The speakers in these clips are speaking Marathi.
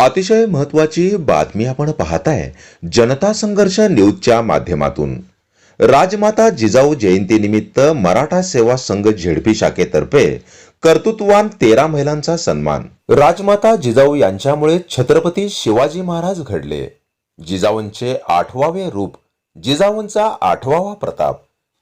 अतिशय महत्वाची बातमी आपण पाहताय जनता संघर्ष न्यूजच्या माध्यमातून. राजमाता जिजाऊ जयंतीनिमित्त मराठा सेवा संघ झेडपी शाखेतर्फे कर्तृत्वान तेरा महिलांचा सन्मान. राजमाता जिजाऊ यांच्यामुळे छत्रपती शिवाजी महाराज घडले. जिजाऊंचे आठवावे रूप जिजाऊंचा आठवावा प्रताप.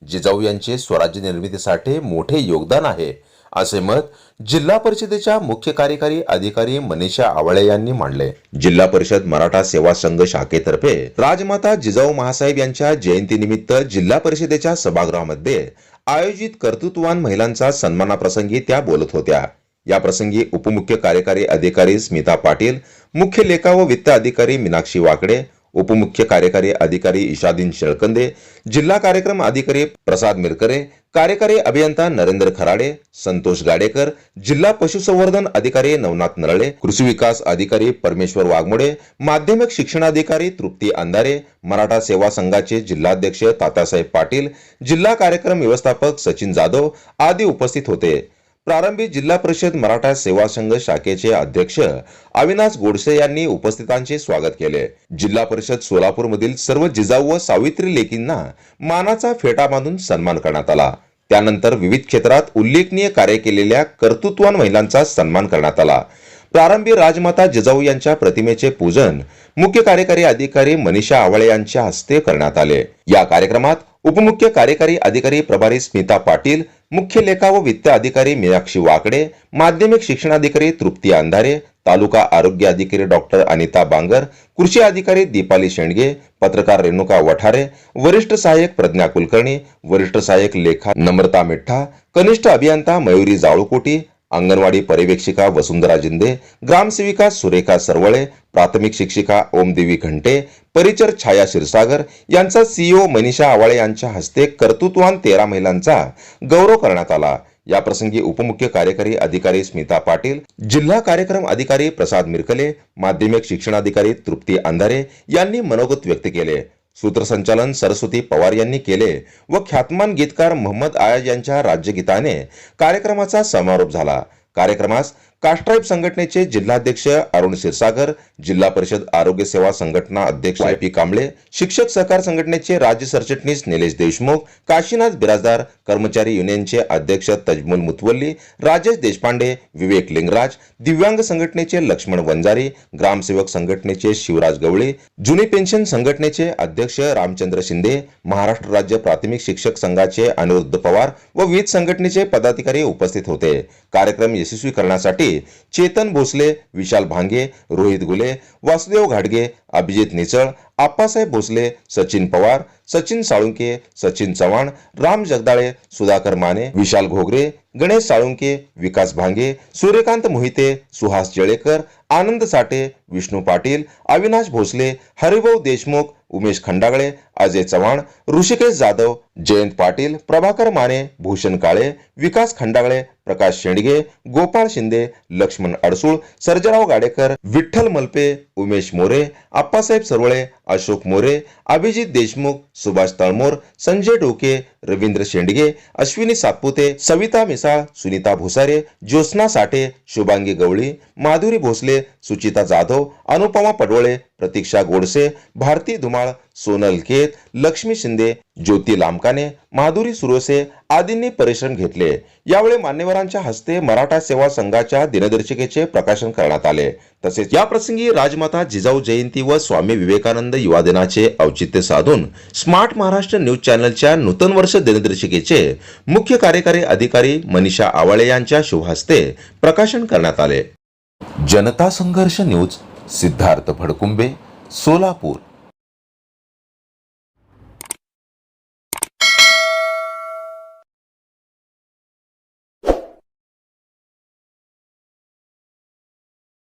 जिजाऊ यांचे स्वराज्य निर्मितीसाठी मोठे योगदान आहे. असे मत जिल्हा परिषदेच्या मुख्य कार्यकारी अधिकारी मनीषा आवळे यांनी मांडले. जिल्हा परिषद मराठा सेवा संघ शाखेतर्फे राजमाता जिजाऊ महासाहेब यांच्या जयंतीनिमित्त जिल्हा परिषदेच्या सभागृहामध्ये आयोजित कर्तृत्ववान महिलांचा सन्मानाप्रसंगी त्या बोलत होत्या. या प्रसंगी उपमुख्य कार्यकारी अधिकारी स्मिता पाटील मुख्य लेखा व वित्त अधिकारी मीनाक्षी वाकडे उपमुख्य कार्यकारी अधिकारी इशादीन शेळकंदे जिल्हा कार्यक्रम अधिकारी प्रसाद मिरकरे कार्यकारी अभियंता नरेंद्र खराडे संतोष गाडेकर जिल्हा पशुसंवर्धन अधिकारी नवनाथ नरळे कृषी विकास अधिकारी परमेश्वर वाघमोडे माध्यमिक शिक्षणाधिकारी तृप्ती अंधारे मराठा सेवा संघाचे जिल्हाध्यक्ष तात्यासाहेब पाटील जिल्हा कार्यक्रम व्यवस्थापक सचिन जाधव आदी उपस्थित होते. प्रारंभी जिल्हा परिषद मराठा सेवा संघ शाखेचे अध्यक्ष अविनाश गोडसे यांनी उपस्थितांचे स्वागत केले. जिल्हा परिषद सोलापूर मधील सर्व जिजाऊ व सावित्री लेकींना मानाचा फेटा बांधून सन्मान करण्यात आला. त्यानंतर विविध क्षेत्रात उल्लेखनीय कार्य केलेल्या कर्तृत्वान महिलांचा सन्मान करण्यात आला. प्रारंभी राजमाता जिजाऊ यांच्या प्रतिमेचे पूजन मुख्य कार्यकारी अधिकारी मनीषा आवळे यांच्या हस्ते करण्यात आले. या कार्यक्रमात उपमुख्य कार्यकारी अधिकारी प्रभारी स्मिता पाटील मुख्य लेखा व वित्त अधिकारी मीनाक्षी वाकडे माध्यमिक शिक्षणाधिकारी तृप्ती अंधारे तालुका आरोग्य अधिकारी डॉक्टर अनिता बांगर कृषी अधिकारी दीपाली शेंडगे पत्रकार रेणुका वठारे वरिष्ठ सहाय्यक प्रज्ञा कुलकर्णी वरिष्ठ सहाय्यक लेखा नम्रता मिठ्ठा कनिष्ठ अभियंता मयुरी जाळूकोटी अंगणवाडी पर्यवेक्षिका वसुंधरा जिंदे ग्रामसेविका सुरेखा सरवळे प्राथमिक शिक्षिका ओमदेवी घंटे परिचर छाया क्षीरसागर यांचा सीईओ मनीषा आवाळे यांच्या हस्ते कर्तृत्वान तेरा महिलांचा गौरव करण्यात आला याप्रसंगी उपमुख्य कार्यकारी अधिकारी स्मिता पाटील जिल्हा कार्यक्रम अधिकारी प्रसाद मिरकले माध्यमिक शिक्षणाधिकारी तृप्ती अंधारे यांनी मनोगत व्यक्त केले सूत्रसंचालन सरस्वती पवार यांनी केले व ख्यातमान गीतकार मोहम्मद आयाज यांच्या राज्यगीताने कार्यक्रमाचा समारोप झाला. कार्यक्रमास कास्ट्राईब संघटनेचे जिल्हाध्यक्ष अरुण क्षीरसागर जिल्हा परिषद आरोग्य सेवा संघटना अध्यक्ष आय पी कांबळे शिक्षक सहकार संघटनेचे राज्य सरचिटणीस निलेश देशमुख काशीनाथ बिराजदार कर्मचारी युनियनचे अध्यक्ष तजमुल मुतवल्ली राजेश देशपांडे विवेक लिंगराज दिव्यांग संघटनेचे लक्ष्मण वंजारी ग्रामसेवक संघटनेचे शिवराज गवळे जुनी पेन्शन संघटनेचे अध्यक्ष रामचंद्र शिंदे महाराष्ट्र राज्य प्राथमिक शिक्षक संघाचे अनिरुद्ध पवार व विविध संघटनेचे पदाधिकारी उपस्थित होते. कार्यक्रम यशस्वी करण्यासाठी चेतन भोसले विशाल भांगे रोहित गुले वासुदेव घाडगे अभिजित निचळ आप्पासाहेब भोसले सचिन पवार सचिन साळुंके सचिन चव्हाण राम जगदाळे सुधाकर माने विशाल घोगरे गणेश साळुंके विकास भांगे सूर्यकांत मोहिते सुहास जळेकर आनंद साठे विष्णू पाटील अविनाश भोसले हरिभाऊ देशमुख उमेश खंडागळे अजय चव्हाण ऋषिकेश जाधव जयंत पाटील प्रभाकर माने भूषण काळे विकास खंडागळे प्रकाश शेंडगे गोपाळ शिंदे लक्ष्मण अडसूळ सर्जराव गाडेकर विठ्ठल मलपे उमेश मोरे आप्पासाहेब सरवळे अशोक मोरे अभिजित देशमुख सुभाष तळमोर संजय डोके रवींद्र शेंडगे अश्विनी सातपुते सविता मिसाळ सुनीता भुसारे ज्योत्स्ना साठे शुभांगी गवळी माधुरी भोसले सुचिता जाधव अनुपमा पडवळे प्रतीक्षा गोडसे भारती धुमाळ सोनल केत लक्ष्मी शिंदे ज्योती लामकाने माधुरी सुरोसे आदींनी परिश्रम घेतले. यावेळी मान्यवरांच्या हस्ते मराठा सेवा संघाच्या दिनदर्शिकेचे प्रकाशन करण्यात आले. तसेच या प्रसंगी राजमाता जिजाऊ जयंती व स्वामी विवेकानंद युवा दिनाचे औचित्य साधून स्मार्ट महाराष्ट्र न्यूज चॅनलच्या नूतन वर्ष दिनदर्शिकेचे मुख्य कार्यकारी अधिकारी मनीषा आवाळे यांच्या शुभहस्ते प्रकाशन करण्यात आले. जनता संघर्ष न्यूज सिद्धार्थ भडकुंबे सोलापूर.